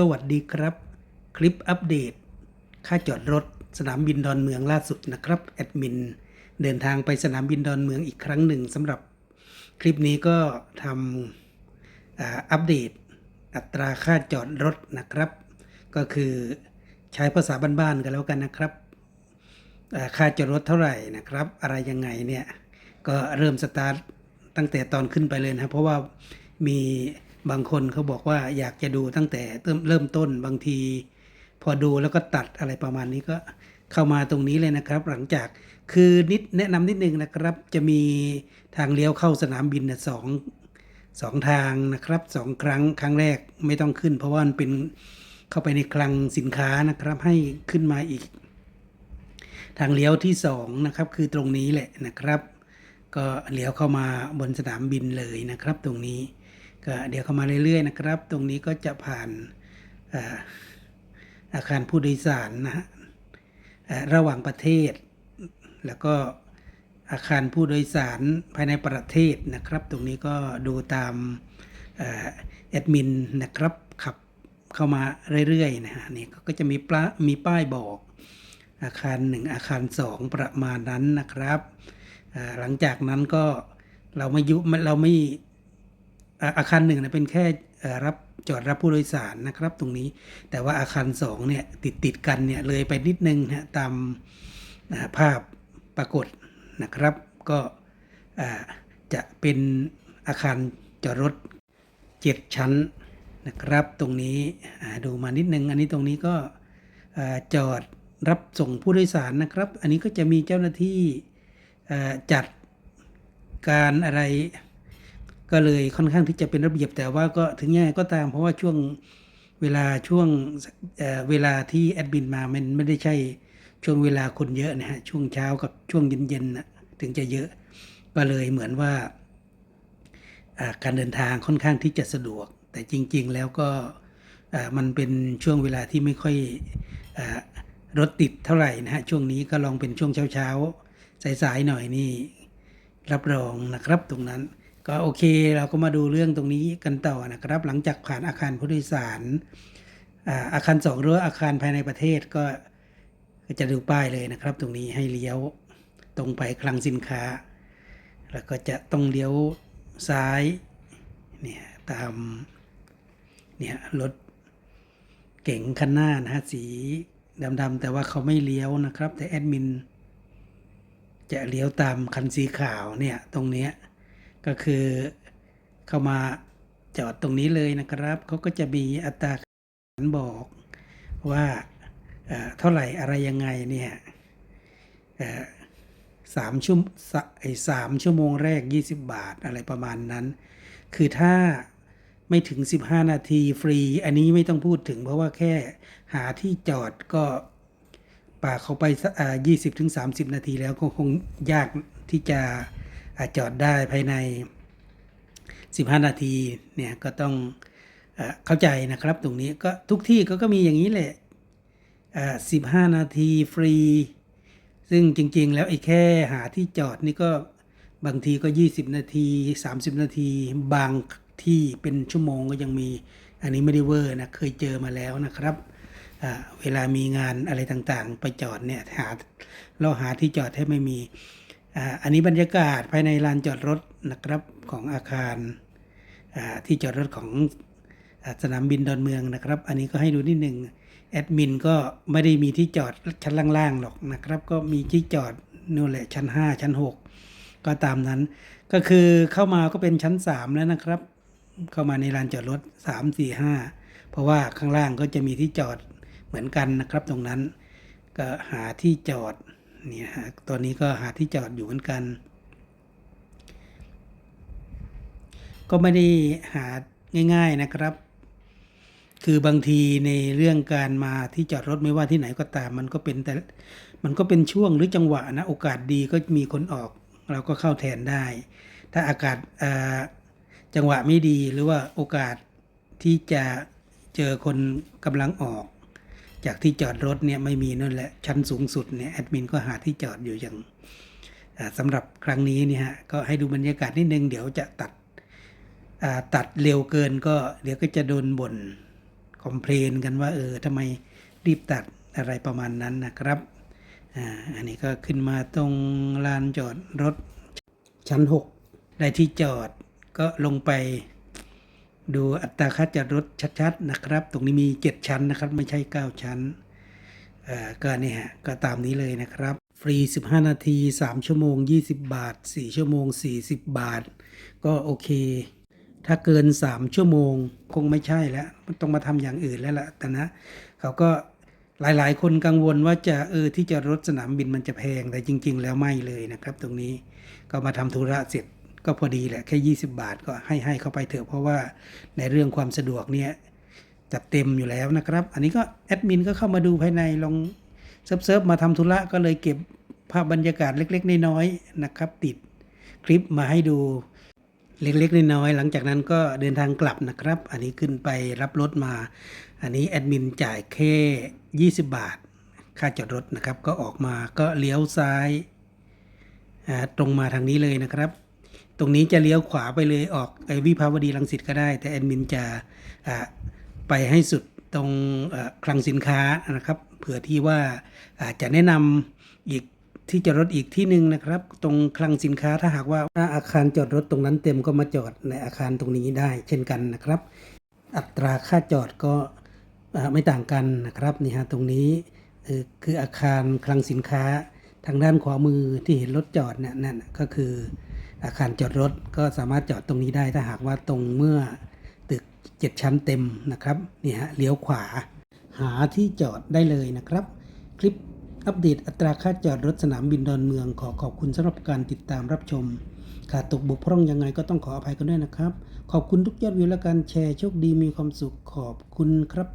สวัสดีครับ คลิปอัปเดต ค่าจอดรถสนามบินดอนเมืองล่าสุดนะครับแอดมินเดินทางไปสนามบินดอนเมืองอีกครั้งหนึ่งสำหรับคลิปนี้ก็ทำอัปเดต อัตราค่าจอดรถนะครับ ก็คือใช้ภาษาบ้านๆกันแล้วกันนะครับค่าจอดรถเท่าไหร่นะครับ อะไรยังไงเนี่ยก็เริ่มสตาร์ทตั้งแต่ตอนขึ้นไปเลยนะเพราะว่ามี บางคนเขาบอกว่าอยากจะดูตั้งแต่เริ่มเริ่มต้นบางที พอดูแล้วก็ตัดอะไรประมาณนี้ก็เข้ามาตรงนี้เลยนะครับ หลังจากคือนิดแนะนำนิดนึงนะครับ จะมีทางเลี้ยวเข้าสนามบินสองสองทางนะครับสองครั้งครั้งแรกไม่ต้องขึ้น เพราะว่ามันเป็นเข้าไปในคลังสินค้านะครับให้ขึ้นมาอีก ทางเลี้ยวที่สองนะครับคือตรงนี้แหละนะครับ ก็เลี้ยวเข้ามาบนสนามบินเลยนะครับ ตรงนี้ ก็เดี๋ยวเข้ามาเรื่อยๆนะครับ ตรงนี้ก็จะผ่านอาคารผู้โดยสารนะฮะระหว่างประเทศ แล้วก็อาคารผู้โดยสารภายในประเทศนะครับ ตรงนี้ก็ดูตามเอ่อแอดมินนะครับขับเข้ามาเรื่อยๆนะฮะนี่ก็จะมีปลามีป้ายบอกอาคารหนึ่งอาคารสองประมาณนั้นนะครับ หลังจากนั้นก็เราไม่ยุเราไม่ อาคารหนึ่งนะเป็นแค่รับจอดรับผู้โดยสารนะครับ ตรงนี้แต่ว่าอาคารสองเนี่ยติดติดกันเนี่ยเลยไปนิดนึงนะตามภาพปรากฏนะครับ ก็จะเป็นอาคารจอดรถเจ็ดชั้นนะครับ ตรงนี้ดูมานิดนึง อันนี้ตรงนี้ก็จอดรับส่งผู้โดยสารนะครับ อันนี้ก็จะมีเจ้าหน้าที่จัดการอะไร ก็เลยค่อนข้างที่จะเป็นระเบียบแต่ว่าก็ถึงยังไงก็ตาม เพราะว่าช่วงเวลาช่วงเเวลาที่แอดมินมามันไม่ได้ใช่ช่วงเวลาคนเยอะนะฮะช่วงเช้ากับช่วงเย็นๆนะถึงจะเยอะ ก็เลยเหมือนว่าการเดินทางค่อนข้างที่จะสะดวก แต่จริง ๆ แล้วก็มันเป็นช่วงเวลาที่ไม่ค่อยอรถติดเท่าไหร่นะฮะช่วงนี้ก็ลองเป็นช่วงเช้าๆสายๆหน่อยนี่รับรองนะครับตรงนั้น ก็โอเคเราก็มาดูเรื่องตรงนี้กันต่อนะครับ หลังจากผ่านอาคารผู้โดยสารอ่าอาคารสองหรือว่าอาคารภายในประเทศก็ก็จะดูป้ายเลยนะครับ ตรงนี้ให้เลี้ยวตรงไปคลังสินค้า แล้วก็จะต้องเลี้ยวซ้ายเนี่ยตามเนี่ยรถเก๋งคันหน้านะฮะสีดำๆแต่ว่าเขาไม่เลี้ยวนะครับ แต่แอดมินจะเลี้ยวตามคันสีขาวเนี่ยตรงเนี้ย ก็คือเข้ามาจอดตรงนี้เลยนะครับเขาก็จะมีอัตราบอกว่าเออเท่าไหร่อะไรยังไงเนี่ยเออสามชั่วสะไอ้สามชั่วโมงแรก 20 บาทอะไรประมาณนั้น คือถ้าไม่ถึง 15 นาทีฟรี อันนี้ไม่ต้องพูดถึงเพราะว่าแค่หาที่จอดก็ป่าเขาไปสักอ่า20ถึง30นาทีแล้วก็คงยากที่จะ อาจอดได้ภายใน 15 นาทีเนี่ยก็ต้องเอเข้าใจนะครับตรงนี้ก็ทุกที่ก็ก็มีอย่างนี้แหละ15นาทีฟรี ซึ่งจริง ๆ แล้วไอ้แค่หาที่จอดนี่ก็บางทีก็ 20 นาที 30 นาที บางที่เป็นชั่วโมงก็ยังมี อันนี้ไม่ได้เวอร์นะเคยเจอมาแล้วนะครับเวลามีงานอะไรต่างๆ ไปจอดเนี่ยหาเราหาที่จอดให้ไม่มี อันนี้บรรยากาศภายในลานจอดรถนะครับของอาคารที่จอดรถของสนามบินดอนเมืองนะครับ อันนี้ก็ให้ดูนิดหนึ่งแอดมินก็ไม่ได้มีที่จอดชั้นล่างๆหรอกนะครับ ก็มีที่จอดนู่นแหละชั้น 5 ชั้น 6 ก็ตามนั้น ก็คือเข้ามาก็เป็นชั้น 3 แล้วนะครับ เข้ามาในลานจอดรถ 3 4 5 เพราะว่าข้างล่างก็จะมีที่จอดเหมือนกันนะครับตรงนั้น ก็หาที่จอด เนี่ยฮะตอนนี้ก็หาที่จอดอยู่เหมือนกัน ก็ไม่ได้หาง่าย ๆนะครับ คือบางทีในเรื่องการมาที่จอดรถไม่ว่าที่ไหนก็ตาม มันก็เป็นแต่มันก็เป็นช่วงหรือจังหวะนะโอกาสดีก็มีคนออก เราก็เข้าแทนได้ ถ้าอากาศจังหวะไม่ดีหรือว่าโอกาสที่จะเจอคนกำลังออก จากที่จอดรถเนี่ยไม่มีนั่นแหละชั้นสูงสุดเนี่ยแอดมินก็หาที่จอดอยู่อย่างสำหรับครั้งนี้เนี่ยฮะก็ให้ดูบรรยากาศนิดนึงเดี๋ยวจะตัดตัดเร็วเกินก็ เดี๋ยวก็จะโดนบ่นคอมเพลนกันว่าเออทำไมรีบตัดอะไรประมาณนั้นนะครับอ่าอันนี้ก็ขึ้นมาตรงลานจอดรถชั้น 6 ได้ที่จอดก็ลงไป ดูอัตราค่าจอดรถชัดๆนะครับ ตรงนี้มี 7 ชั้นนะครับ ไม่ใช่ 9 ชั้นก็นี่ฮะก็ตามนี้เลยนะครับ ฟรี 15 นาที 3 ชั่วโมง 20 บาท 4 ชั่วโมง 40 บาท ก็โอเค ถ้าเกิน 3 ชั่วโมงคงไม่ใช่แล้วต้องมาทำอย่างอื่นแล้วล่ะแต่นะเขาก็หลายๆ คนกังวลว่าจะเออที่จะรถสนามบินมันจะแพงแต่จริง ๆ แล้วไม่เลยนะครับ ตรงนี้ก็มาทำธุระเสร็จ ก็พอดีแหละแค่20 บาทก็ให้ให้เข้าไปเถอะเพราะว่าในเรื่องความสะดวกเนี่ยจัดเต็มอยู่แล้วนะครับ อันนี้ก็แอดมินก็เข้ามาดูภายในลองเซิร์ฟเซิฟมาทำธุระก็เลยเก็บภาพบรรยากาศเล็ก ๆ น้อยๆนะครับ ติดคลิปมาให้ดูเล็กๆน้อยๆหลังจากนั้นก็เดินทางกลับนะครับ อันนี้ขึ้นไปรับรถมา อันนี้แอดมินจ่ายแค่ 20 บาท ค่าจอดรถนะครับ ก็ออกมาก็เลี้ยวซ้ายตรงมาทางนี้เลยนะครับ ตรงนี้จะเลี้ยวขวาไปเลยออกไอวิภาวดีรังสิตก็ได้ แต่แอดมินจะไปให้สุดตรงคลังสินค้านะครับเผื่อที่ว่าอาจจะแนะนำอีกที่จอดรถอีกที่หนึ่งนะครับ ตรงคลังสินค้าถ้าหากว่าถ้าอาคารจอดรถตรงนั้นเต็มก็มาจอดในอาคารตรงนี้ได้ เช่นกันนะครับ อัตราค่าจอดก็ไม่ต่างกันนะครับนี่ฮะตรงนี้คืออาคารคลังสินค้าทางด้านขวามือที่เห็นรถจอดเนี่ยนั่นก็คือ อาคารจอดรถก็สามารถจอดตรงนี้ได้ถ้าหากว่าตรงเมื่อตึก 7 ชั้นเต็มนะครับนี่ฮะเลี้ยวขวา หาที่จอดได้เลยนะครับ คลิปอัปเดตอัตราค่าจอดรถสนามบินดอนเมือง ขอขอบคุณสำหรับการติดตามรับชมขาดตกบกพร่องยังไงก็ต้องขออภัยกันด้วยนะครับ ขอบคุณทุกยอดวิวและการแชร์โชคดีมีความสุขขอบคุณครับ